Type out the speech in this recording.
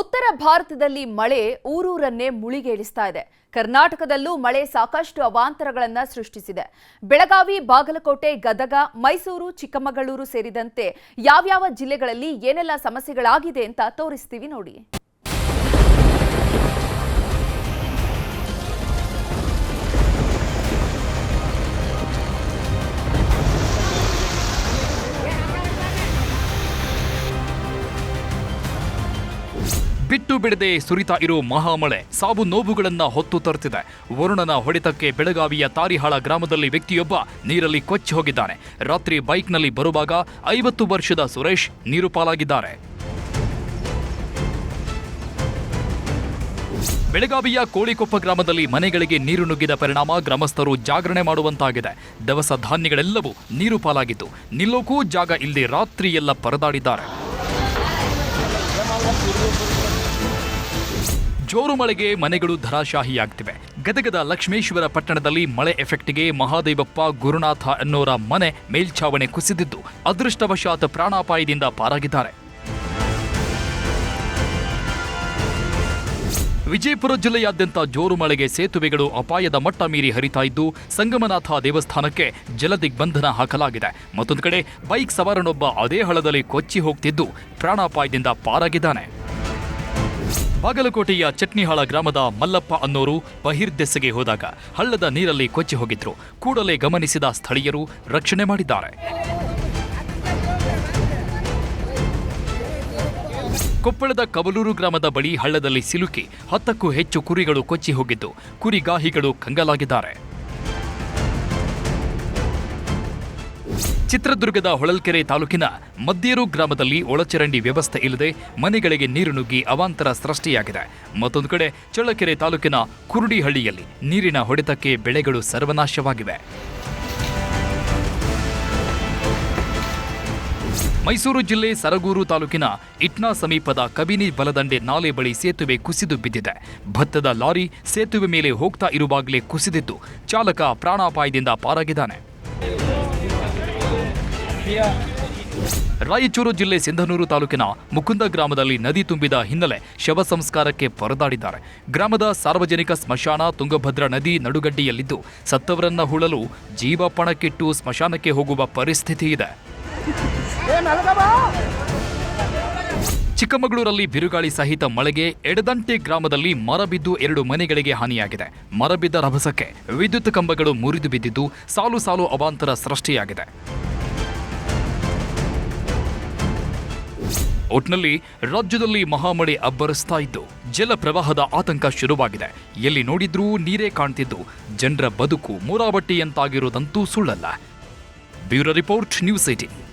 ಉತ್ತರ ಭಾರತದಲ್ಲಿ ಮಳೆ ಊರೂರನ್ನೇ ಮುಳಿಗೇಳಿಸ್ತಾ ಇದೆ. ಕರ್ನಾಟಕದಲ್ಲೂ ಮಳೆ ಸಾಕಷ್ಟು ಅವಾಂತರಗಳನ್ನು ಸೃಷ್ಟಿಸಿದೆ. ಬೆಳಗಾವಿ, ಬಾಗಲಕೋಟೆ, ಗದಗ, ಮೈಸೂರು, ಚಿಕ್ಕಮಗಳೂರು ಸೇರಿದಂತೆ ಯಾವ್ಯಾವ ಜಿಲ್ಲೆಗಳಲ್ಲಿ ಏನೆಲ್ಲ ಸಮಸ್ಯೆಗಳಾಗಿದೆ ಅಂತ ತೋರಿಸ್ತೀವಿ ನೋಡಿ. ಬಿಟ್ಟು ಬಿಡದೆ ಸುರಿತಾ ಇರೋ ಮಹಾಮಳೆ ಸಾವು ನೋವುಗಳನ್ನ ಹೊತ್ತು ತರುತ್ತಿದೆ. ವರುಣನ ಹೊಡೆತಕ್ಕೆ ಬೆಳಗಾವಿಯ ತಾರಿಹಾಳ ಗ್ರಾಮದಲ್ಲಿ ವ್ಯಕ್ತಿಯೊಬ್ಬ ನೀರಲ್ಲಿ ಕೊಚ್ಚಿ ಹೋಗಿದ್ದಾನೆ. ರಾತ್ರಿ ಬೈಕ್ನಲ್ಲಿ ಬರುವಾಗ ಐವತ್ತು ವರ್ಷದ ಸುರೇಶ್ ನೀರು ಪಾಲಾಗಿದ್ದಾರೆ. ಬೆಳಗಾವಿಯ ಕೋಳಿಕೊಪ್ಪ ಗ್ರಾಮದಲ್ಲಿ ಮನೆಗಳಿಗೆ ನೀರು ನುಗ್ಗಿದ ಪರಿಣಾಮ ಗ್ರಾಮಸ್ಥರು ಜಾಗರಣೆ ಮಾಡುವಂತಾಗಿದೆ. ದವಸ ಧಾನ್ಯಗಳೆಲ್ಲವೂ ನೀರು ಪಾಲಾಗಿದ್ದು ನಿಲ್ಲೋಕೂ ಜಾಗ ಇಲ್ಲದೆ ರಾತ್ರಿಯೆಲ್ಲ ಪರದಾಡಿದ್ದಾರೆ. ಜೋರು ಮಳೆಗೆ ಮನೆಗಳು ಧರಾಶಾಹಿಯಾಗ್ತಿವೆ. ಗದಗದ ಲಕ್ಷ್ಮೇಶ್ವರ ಪಟ್ಟಣದಲ್ಲಿ ಮಳೆ ಎಫೆಕ್ಟ್ಗೆ ಮಹಾದೇವಪ್ಪ, ಗುರುನಾಥ ಅನ್ನೋರ ಮನೆ ಮೇಲ್ಛಾವಣಿ ಕುಸಿದಿದ್ದು, ಅದೃಷ್ಟವಶಾತ್ ಪ್ರಾಣಾಪಾಯದಿಂದ ಪಾರಾಗಿದ್ದಾರೆ. ವಿಜಯಪುರ ಜಿಲ್ಲೆಯಾದ್ಯಂತ ಜೋರು ಮಳೆಗೆ ಸೇತುವೆಗಳು ಅಪಾಯದ ಮಟ್ಟ ಮೀರಿ ಹರಿತಾ ಇದ್ದು, ಸಂಗಮನಾಥ ದೇವಸ್ಥಾನಕ್ಕೆ ಜಲದಿಗ್ಬಂಧನ ಹಾಕಲಾಗಿದೆ. ಮತ್ತೊಂದು ಕಡೆ, ಬೈಕ್ ಸವಾರನೊಬ್ಬ ಅದೇ ಹಳದಲ್ಲಿ ಕೊಚ್ಚಿ ಹೋಗ್ತಿದ್ದು, ಪ್ರಾಣಾಪಾಯದಿಂದ ಪಾರಾಗಿದ್ದಾನೆ. ಬಾಗಲಕೋಟೆಯ ಚಟ್ನಿಹಾಳ ಗ್ರಾಮದ ಮಲ್ಲಪ್ಪ ಅನ್ನೋರು ಬಹಿರ್ದೆಸೆಗೆ ಹೋದಾಗ ಹಳ್ಳದ ನೀರಲ್ಲಿ ಕೊಚ್ಚಿ ಹೋಗಿದ್ರು. ಕೂಡಲೇ ಗಮನಿಸಿದ ಸ್ಥಳೀಯರು ರಕ್ಷಣೆ ಮಾಡಿದ್ದಾರೆ. ಕೊಪ್ಪಳದ ಕಬಲೂರು ಗ್ರಾಮದ ಬಳಿ ಹಳ್ಳದಲ್ಲಿ ಸಿಲುಕಿ ಹತ್ತಕ್ಕೂ ಹೆಚ್ಚು ಕುರಿಗಳು ಕೊಚ್ಚಿ ಹೋಗಿದ್ದು. ಕುರಿಗಾಹಿಗಳು ಕಂಗಾಲಾಗಿದ್ದಾರೆ. ಚಿತ್ರದುರ್ಗದ ಹೊಳಲ್ಕೆರೆ ತಾಲೂಕಿನ ಮದ್ದೇರು ಗ್ರಾಮದಲ್ಲಿ ಒಳಚರಂಡಿ ವ್ಯವಸ್ಥೆ ಇಲ್ಲದೆ ಮನೆಗಳಿಗೆ ನೀರು ನುಗ್ಗಿ ಅವಾಂತರ ಸೃಷ್ಟಿಯಾಗಿದೆ. ಮತ್ತೊಂದು ಕಡೆ ಚಳ್ಳಕೆರೆ ತಾಲೂಕಿನ ಕುರುಡಿಹಳ್ಳಿಯಲ್ಲಿ ನೀರಿನ ಹೊಡೆತಕ್ಕೆ ಬೆಳೆಗಳು ಸರ್ವನಾಶವಾಗಿವೆ. ಮೈಸೂರು ಜಿಲ್ಲೆ ಸರಗೂರು ತಾಲೂಕಿನ ಇಟ್ನಾ ಸಮೀಪದ ಕಬಿನಿ ಬಲದಂಡೆ ನಾಲೆ ಬಳಿ ಸೇತುವೆ ಕುಸಿದು ಬಿದ್ದಿದೆ. ಭತ್ತದ ಲಾರಿ ಸೇತುವೆ ಮೇಲೆ ಹೋಗ್ತಾ ಇರುವಾಗಲೇ ಕುಸಿದಿದ್ದು, ಚಾಲಕ ಪ್ರಾಣಾಪಾಯದಿಂದ ಪಾರಾಗಿದ್ದಾನೆ. ರಾಯಚೂರು ಜಿಲ್ಲೆ ಸಿಂಧನೂರು ತಾಲೂಕಿನ ಮುಕುಂದ ಗ್ರಾಮದಲ್ಲಿ ನದಿ ತುಂಬಿದ ಹಿನ್ನೆಲೆ ಶವ ಸಂಸ್ಕಾರಕ್ಕೆ ಪರದಾಡಿದ್ದಾರೆ. ಗ್ರಾಮದ ಸಾರ್ವಜನಿಕ ಸ್ಮಶಾನ ತುಂಗಭದ್ರಾ ನದಿ ನಡುಗಡ್ಡಿಯಲ್ಲಿದ್ದು ಸತ್ತವರನ್ನ ಹೂಳಲು ಜೀವ ಪಣಕ್ಕಿಟ್ಟು ಸ್ಮಶಾನಕ್ಕೆ ಹೋಗುವ ಪರಿಸ್ಥಿತಿ ಇದೆ. ಚಿಕ್ಕಮಗಳೂರಲ್ಲಿ ಬಿರುಗಾಳಿ ಸಹಿತ ಮಳೆಗೆ ಎಡದಂಟೆ ಗ್ರಾಮದಲ್ಲಿ ಮರ ಬಿದ್ದು ಎರಡು ಮನೆಗಳಿಗೆ ಹಾನಿಯಾಗಿದೆ. ಮರ ಬಿದ್ದ ರಭಸಕ್ಕೆ ವಿದ್ಯುತ್ ಕಂಬಗಳು ಮುರಿದು ಬಿದ್ದಿದ್ದು ಸಾಲು ಸಾಲು ಅವಾಂತರ ಸೃಷ್ಟಿಯಾಗಿದೆ. ಒಟ್ನಲ್ಲಿ ರಾಜ್ಯದಲ್ಲಿ ಮಹಾಮಳೆ ಅಬ್ಬರಿಸ್ತಾ ಇದ್ದು ಜಲ ಪ್ರವಾಹದ ಆತಂಕ ಶುರುವಾಗಿದೆ. ಎಲ್ಲಿ ನೋಡಿದ್ರೂ ನೀರೇ ಕಾಣ್ತಿದ್ದು. ಜನರ ಬದುಕು ಮೂರಾಬಟ್ಟಿಯಂತಾಗಿರೋದಂತೂ ಸುಳ್ಳಲ್ಲ. Bureau report, news eighteen